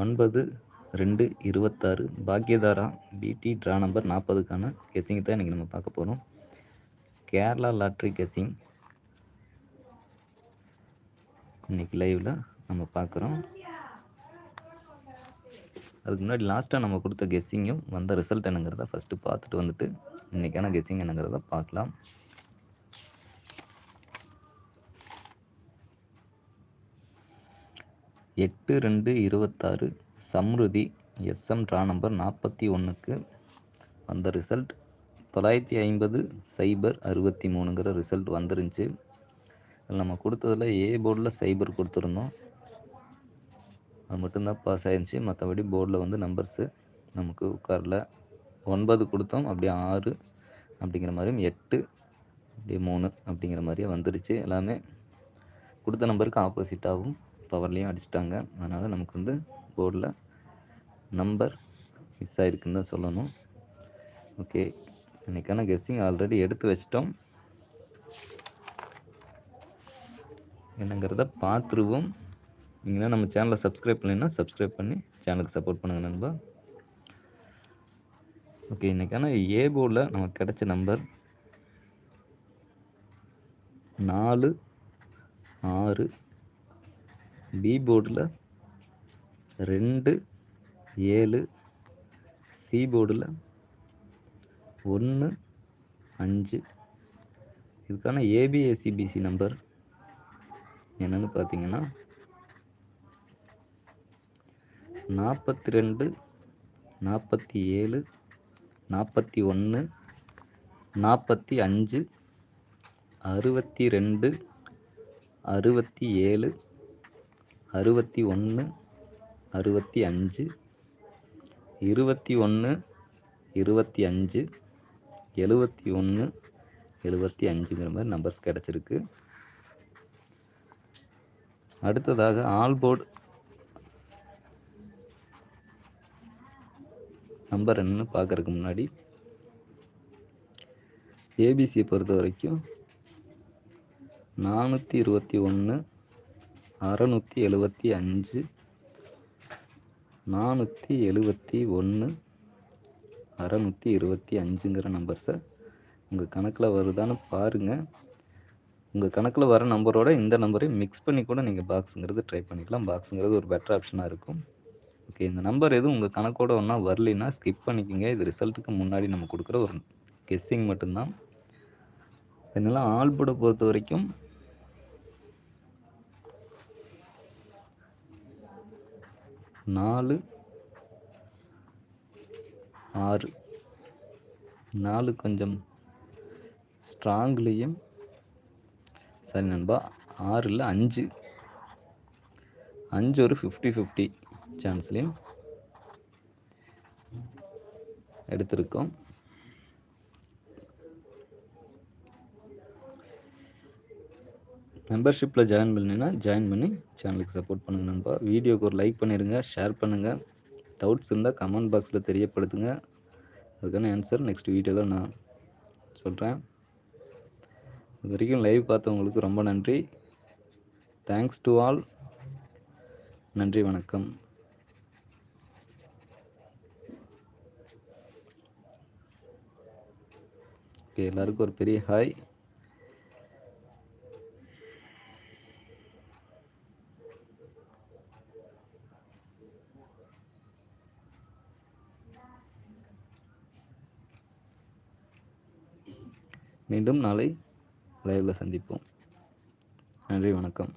ஒன்பது ரெண்டு இருபத்தாறு. பாக்யதாரா பிடி ட்ரா நம்பர் நாற்பதுக்கான கெஸ்ஸிங் தான் இன்றைக்கி நம்ம பார்க்க போகிறோம் கேரளா லாட்ரி கெஸ்ஸிங் இன்றைக்கி லைவில் நம்ம பார்க்குறோம். அதுக்கு முன்னாடி லாஸ்ட்டாக நம்ம கொடுத்த கெஸ்ஸிங்கும் வந்த ரிசல்ட் என்னங்கிறத ஃபஸ்ட்டு பார்த்துட்டு வந்துட்டு இன்றைக்கான கெஸ்ஸிங் என்னங்கிறத பார்க்கலாம். எட்டு ரெண்டு இருபத்தாறு சம்ருதி எஸ்எம் ட்ரா நம்பர் நாற்பத்தி ஒன்றுக்கு வந்த ரிசல்ட் தொள்ளாயிரத்தி ஐம்பது சைபர் அறுபத்தி மூணுங்கிற ரிசல்ட் வந்துருந்துச்சு. அதில் நம்ம கொடுத்ததில் ஏ போர்டில் சைபர் கொடுத்துருந்தோம். அது மட்டும்தான் பாஸ் ஆயிருந்துச்சு. மற்றபடி போர்டில் வந்து நம்பர்ஸு நமக்கு உட்காரல. ஒன்பது கொடுத்தோம். அப்படியே ஆறு அப்படிங்கிற மாதிரியும் எட்டு அப்படியே மூணு அப்படிங்கிற மாதிரியே வந்துருச்சு. எல்லாமே கொடுத்த நம்பருக்கு ஆப்போசிட்டாகவும் பவர்லேயும் அடிச்சிட்டாங்க. அதனால் நமக்கு வந்து போர்டில் நம்பர் மிஸ் ஆகிருக்குன்னு தான் சொல்லணும். ஓகே இன்றைக்கான கெஸ்ஸிங் ஆல்ரெடி எடுத்து வச்சிட்டோம். என்னங்கிறத பார்த்துருவோம். நீங்களாம் நம்ம சேனலை சப்ஸ்கிரைப் பண்ணினா சப்ஸ்கிரைப் பண்ணி சேனலுக்கு சப்போர்ட் பண்ணுங்கள் நண்பா. ஓகே இன்றைக்கான ஏ போர்டில் நமக்கு கிடைச்ச நம்பர் நாலு ஆறு பி போர்டில் ரெண்டு ஏழு சி போர்டில் ஒன்று அஞ்சு. இதுக்கான ஏபிஎஸ்சிபிசி நம்பர் என்னென்னு பார்த்தீங்கன்னா நாற்பத்தி ரெண்டு நாற்பத்தி ஏழு நாற்பத்தி ஒன்று நாற்பத்தி அஞ்சு அறுபத்தி ரெண்டு அறுபத்தி ஏழு அறுபத்தி ஒன்று அறுபத்தி அஞ்சு இருபத்தி ஒன்று இருபத்தி அஞ்சு எழுபத்தி ஒன்று எழுபத்தி அஞ்சுங்கிற மாதிரி நம்பர்ஸ் கிடச்சிருக்கு. அடுத்ததாக ஆல் போர்டு நம்பர் என்னன்னு பார்க்குறதுக்கு முன்னாடி ஏபிசியை பொறுத்த வரைக்கும் நானூற்றி இருபத்தி ஒன்று அறநூற்றி எழுபத்தி அஞ்சு நானூற்றி எழுபத்தி ஒன்று அறநூற்றி இருபத்தி அஞ்சுங்கிற நம்பர்ஸை உங்கள் கணக்கில் வருதான்னு பாருங்கள் உங்கள் கணக்கில் வர நம்பரோட இந்த நம்பரையும் மிக்ஸ் பண்ணி கூட நீங்கள் பாக்ஸுங்கிறது ட்ரை பண்ணிக்கலாம். பாக்ஸுங்கிறது ஒரு பெட்டர் ஆப்ஷனாக இருக்கும். ஓகே இந்த நம்பர் எதுவும் உங்கள் கணக்கோட ஒன்றா வரலைன்னா ஸ்கிப் பண்ணிக்கோங்க. இது ரிசல்ட்டுக்கு முன்னாடி நம்ம கொடுக்குற ஒரு கெஸ்ஸிங் மட்டும்தான். இதனால் ஆல்போர்டை பொறுத்த வரைக்கும் நாலு ஆறு. நாலு கொஞ்சம் ஸ்ட்ராங்லேயும் சரி நண்பா ஆறில் அஞ்சு. அஞ்சு ஒரு ஃபிஃப்டி ஃபிஃப்டி சான்ஸ்லேயும் எடுத்திருக்கோம். மெம்பர்ஷிப்பில் ஜாயின் பண்ணினா ஜாயின் பண்ணி சேனலுக்கு சப்போர்ட் பண்ணுங்கள் நண்பா. வீடியோக்கு ஒரு லைக் பண்ணிடுங்க ஷேர் பண்ணுங்கள் டவுட்ஸ் இருந்தால் கமெண்ட் பாக்ஸில் தெரியப்படுத்துங்க. அதுக்கான ஆன்சர் நெக்ஸ்ட் வீடியோவில் நான் சொல்கிறேன் இது வரைக்கும் லைவ் பார்த்தவங்களுக்கு ரொம்ப நன்றி. தேங்க்ஸ் டு ஆல் நன்றி வணக்கம். ஓகே எல்லாருக்கும் ஒரு பெரிய ஹாய் மீண்டும் நாளை லைவில் சந்திப்போம். நன்றி வணக்கம்.